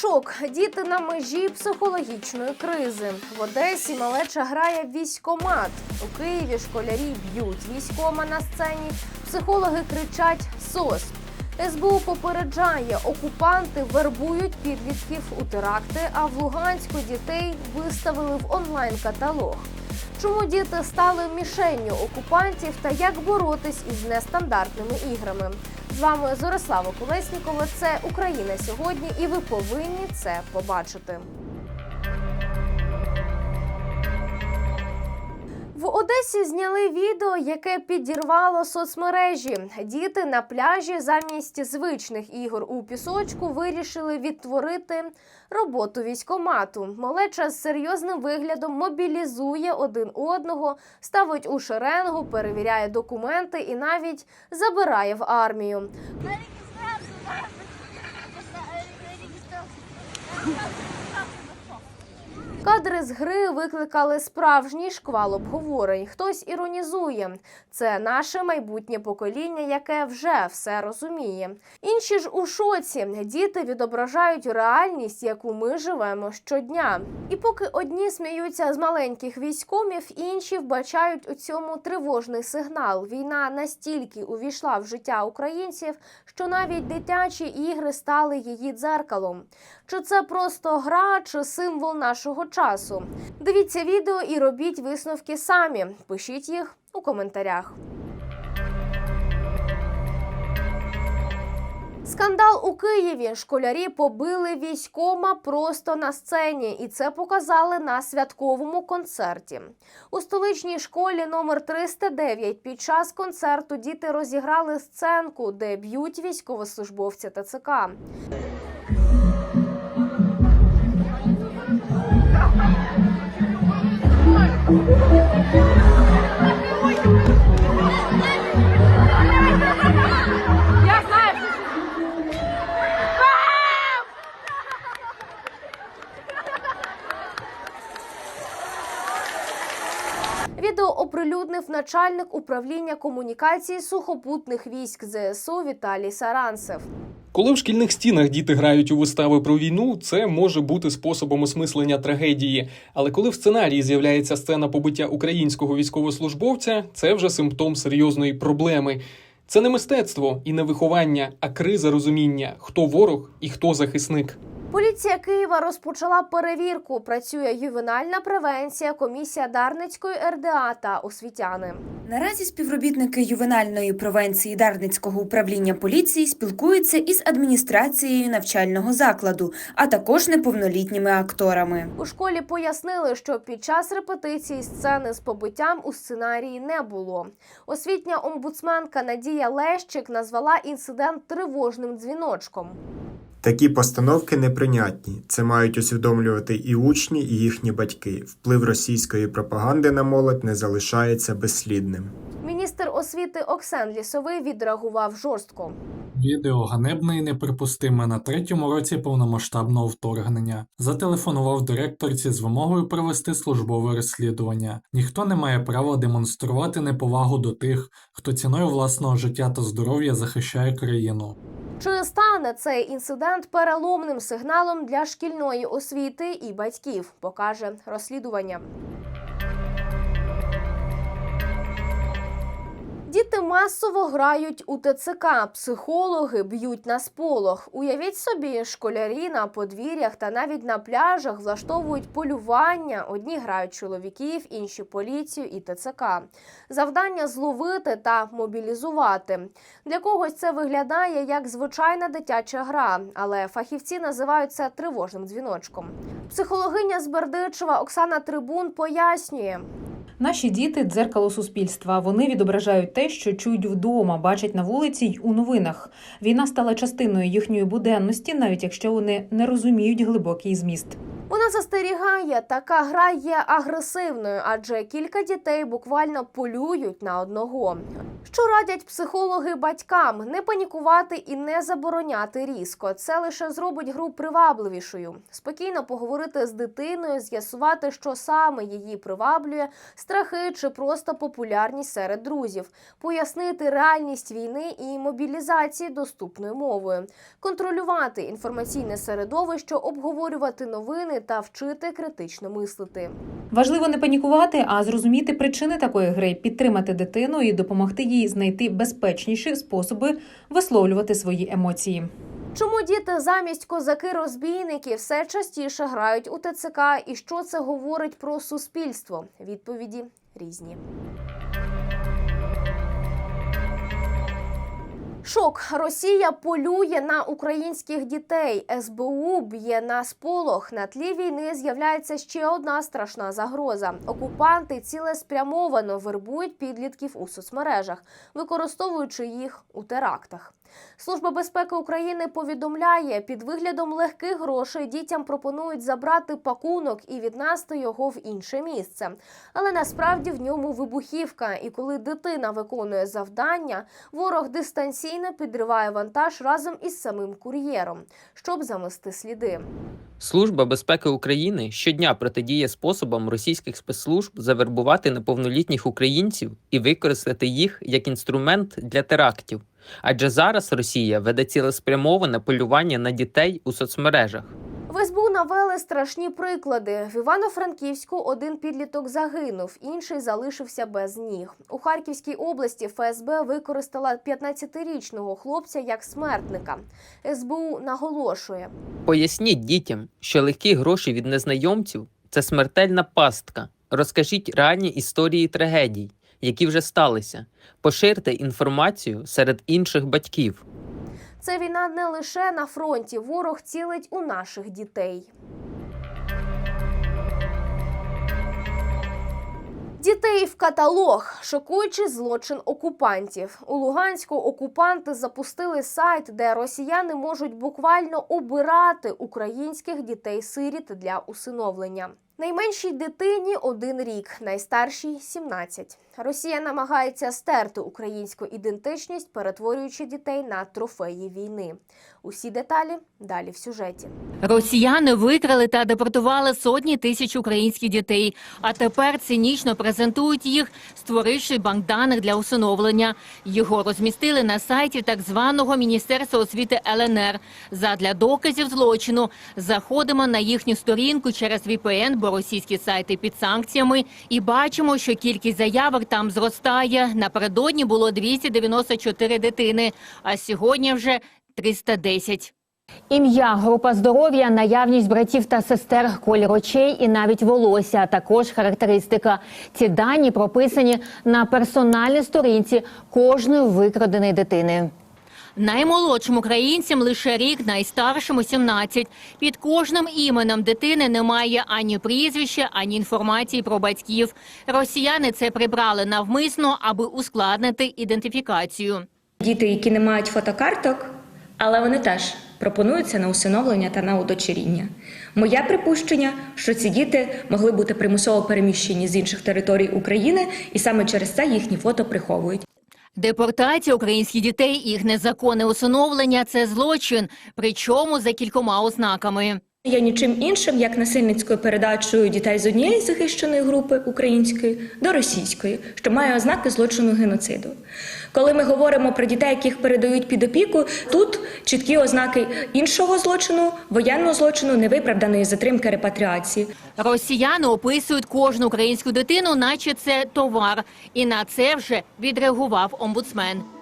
Шок. Діти на межі психологічної кризи. В Одесі малеча грає військомат. У Києві школярі б'ють військома на сцені. Психологи кричать СОС. СБУ попереджає, окупанти вербують підлітків у теракти, а в Луганську дітей виставили в онлайн-каталог. Чому діти стали мішенню окупантів та як боротись із нестандартними іграми? З вами Зорислава Колеснікова. Це Україна сьогодні, і ви повинні це побачити. Одесі зняли відео, яке підірвало соцмережі. Діти на пляжі замість звичних ігор у пісочку вирішили відтворити роботу військомату. Малеча з серйозним виглядом мобілізує один одного, ставить у шеренгу, перевіряє документи і навіть забирає в армію. Кадри з гри викликали справжній шквал обговорень. Хтось іронізує. Це наше майбутнє покоління, яке вже все розуміє. Інші ж у шоці. Діти відображають реальність, яку ми живемо щодня. І поки одні сміються з маленьких військомів, інші вбачають у цьому тривожний сигнал. Війна настільки увійшла в життя українців, що навіть дитячі ігри стали її дзеркалом. Чи це просто гра, чи символ нашого часу? Дивіться відео і робіть висновки самі. Пишіть їх у коментарях. Скандал у Києві. Школярі побили військома просто на сцені, і це показали на святковому концерті. У столичній школі номер 309 під час концерту діти розіграли сценку, де б'ють військовослужбовця ТЦК. Відео оприлюднив начальник управління комунікації сухопутних військ ЗСУ Віталій Саранцев. Коли в шкільних стінах діти грають у вистави про війну, це може бути способом осмислення трагедії. Але коли в сценарії з'являється сцена побиття українського військовослужбовця, це вже симптом серйозної проблеми. Це не мистецтво і не виховання, а криза розуміння, хто ворог і хто захисник. Поліція Києва розпочала перевірку. Працює ювенальна превенція, комісія Дарницької РДА та освітяни. Наразі співробітники ювенальної превенції Дарницького управління поліції спілкуються із адміністрацією навчального закладу, а також неповнолітніми акторами. У школі пояснили, що під час репетиції сцени з побиттям у сценарії не було. Освітня омбудсменка Надія Лещик назвала інцидент тривожним дзвіночком. Такі постановки неприйнятні. Це мають усвідомлювати і учні, і їхні батьки. Вплив російської пропаганди на молодь не залишається безслідним. Міністр освіти Оксан Лісовий відреагував жорстко. Відео ганебне і неприпустиме на третьому році повномасштабного вторгнення. Зателефонував директорці з вимогою провести службове розслідування. Ніхто не має права демонструвати неповагу до тих, хто ціною власного життя та здоров'я захищає країну. Чи стане цей інцидент переломним сигналом для шкільної освіти і батьків? Покаже розслідування. Діти масово грають у ТЦК. Психологи б'ють на сполох. Уявіть собі, школярі на подвір'ях та навіть на пляжах влаштовують полювання. Одні грають чоловіків, інші поліцію і ТЦК. Завдання зловити та мобілізувати. Для когось це виглядає як звичайна дитяча гра, але фахівці називають це тривожним дзвіночком. Психологиня з Бердичева Оксана Трибун пояснює. Наші діти дзеркало суспільства. Вони відображають те, що чують вдома, бачать на вулиці й у новинах. Війна стала частиною їхньої буденності, навіть якщо вони не розуміють глибокий зміст. Вона застерігає, така гра є агресивною, адже кілька дітей буквально полюють на одного. Що радять психологи батькам не панікувати і не забороняти різко. Це лише зробить гру привабливішою. Спокійно поговорити з дитиною, з'ясувати, що саме її приваблює, страхи чи просто популярність серед друзів, пояснити реальність війни і мобілізації доступною мовою, контролювати інформаційне середовище, обговорювати новини та вчити критично мислити. Важливо не панікувати, а зрозуміти причини такої гри, підтримати дитину і допомогти їй знайти безпечніші способи висловлювати свої емоції. Чому діти замість козаки-розбійники все частіше грають у ТЦК і що це говорить про суспільство? Відповіді різні. Шок. Росія полює на українських дітей. СБУ б'є на сполох. На тлі війни з'являється ще одна страшна загроза. Окупанти цілеспрямовано вербують підлітків у соцмережах, використовуючи їх у терактах. Служба безпеки України повідомляє, під виглядом легких грошей дітям пропонують забрати пакунок і віднести його в інше місце. Але насправді в ньому вибухівка, і коли дитина виконує завдання, ворог дистанційно підриває вантаж разом із самим кур'єром, щоб замести сліди. Служба безпеки України щодня протидіє способам російських спецслужб завербувати неповнолітніх українців і використати їх як інструмент для терактів. Адже зараз Росія веде цілеспрямоване полювання на дітей у соцмережах. В СБУ навели страшні приклади. В Івано-Франківську один підліток загинув, інший залишився без ніг. У Харківській області ФСБ використала 15-річного хлопця як смертника. СБУ наголошує. Поясніть дітям, що легкі гроші від незнайомців це смертельна пастка. Розкажіть реальні історії трагедій, які вже сталися. Поширте інформацію серед інших батьків. Це війна не лише на фронті. Ворог цілить у наших дітей. Дітей в каталог шокуючий злочин окупантів. У Луганську окупанти запустили сайт, де росіяни можуть буквально обирати українських дітей-сиріт для усиновлення. Найменшій дитині один рік, найстаршій 17. Росія намагається стерти українську ідентичність, перетворюючи дітей на трофеї війни. Усі деталі далі в сюжеті. Росіяни викрали та депортували сотні тисяч українських дітей, а тепер цинічно презентують їх, створивши банк даних для усиновлення. Його розмістили на сайті так званого Міністерства освіти ЛНР. Задля доказів злочину заходимо на їхню сторінку через VPN, бо російські сайти під санкціями, і бачимо, що кількість заявок там зростає. Напередодні було 294 дитини, а сьогодні вже 310. Ім'я, група здоров'я, наявність братів та сестер, колір очей і навіть волосся, а також характеристика. Ці дані прописані на персональній сторінці кожної викраденої дитини. Наймолодшим українцям лише рік, найстаршому 17. Під кожним іменем дитини немає ані прізвища, ані інформації про батьків. Росіяни це прибрали навмисно, аби ускладнити ідентифікацію. Діти, які не мають фотокарток, але вони теж пропонуються на усиновлення та на удочеріння. Моє припущення, що ці діти могли бути примусово переміщені з інших територій України, і саме через це їхні фото приховують. Депортація українських дітей їх незаконне усиновлення це злочин, причому за кількома ознаками. Є нічим іншим, як насильницькою передачею дітей з однієї захищеної групи української до російської, що має ознаки злочину геноциду. Коли ми говоримо про дітей, яких передають під опіку, тут чіткі ознаки іншого злочину, воєнного злочину, невиправданої затримки репатріації. Росіяни описують кожну українську дитину, наче це товар, і на це вже відреагував омбудсмен.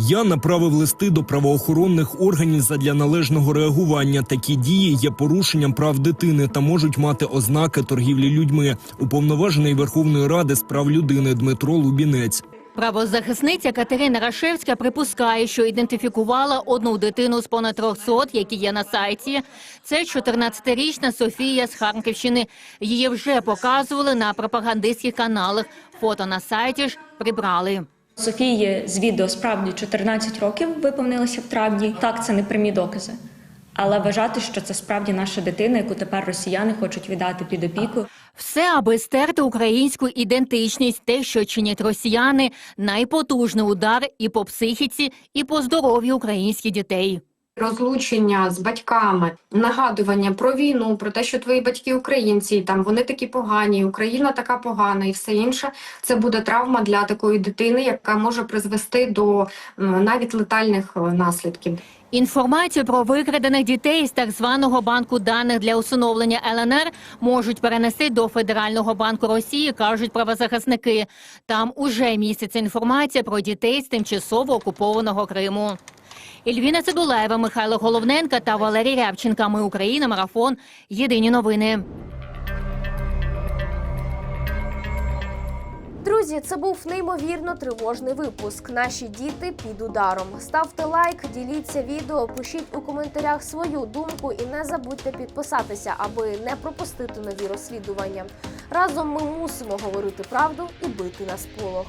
Я направив листи до правоохоронних органів задля належного реагування. Такі дії є порушенням прав дитини та можуть мати ознаки торгівлі людьми. Уповноважений Верховної Ради з прав людини Дмитро Лубінець. Правозахисниця Катерина Рашевська припускає, що ідентифікувала одну дитину з понад 300, які є на сайті. Це 14-річна Софія з Харківщини. Її вже показували на пропагандистських каналах. Фото на сайті ж прибрали. Софії з відео справді 14 років виповнилося в травні. Так, це не прямі докази. але вважати, що це справді наша дитина, яку тепер росіяни хочуть віддати під опіку. Все, аби стерти українську ідентичність, те, що чинять росіяни, найпотужний удар і по психіці, і по здоров'ю українських дітей. Розлучення з батьками, нагадування про війну, про те, що твої батьки українці, там вони такі погані, Україна така погана, і все інше. Це буде травма для такої дитини, яка може призвести до навіть летальних е, наслідків. Інформацію про викрадених дітей з так званого банку даних для усиновлення ЛНР можуть перенести до Федерального банку Росії, кажуть правозахисники. Там уже міститься інформація про дітей з тимчасово окупованого Криму. Ільвіна Цидулаєва, Михайло Головненка та Валерій Рябченка. Ми Україна. Марафон. Єдині новини. Друзі, це був неймовірно тривожний випуск. Наші діти під ударом. Ставте лайк, діліться відео, пишіть у коментарях свою думку і не забудьте підписатися, аби не пропустити нові розслідування. Разом ми мусимо говорити правду і бити на сполох.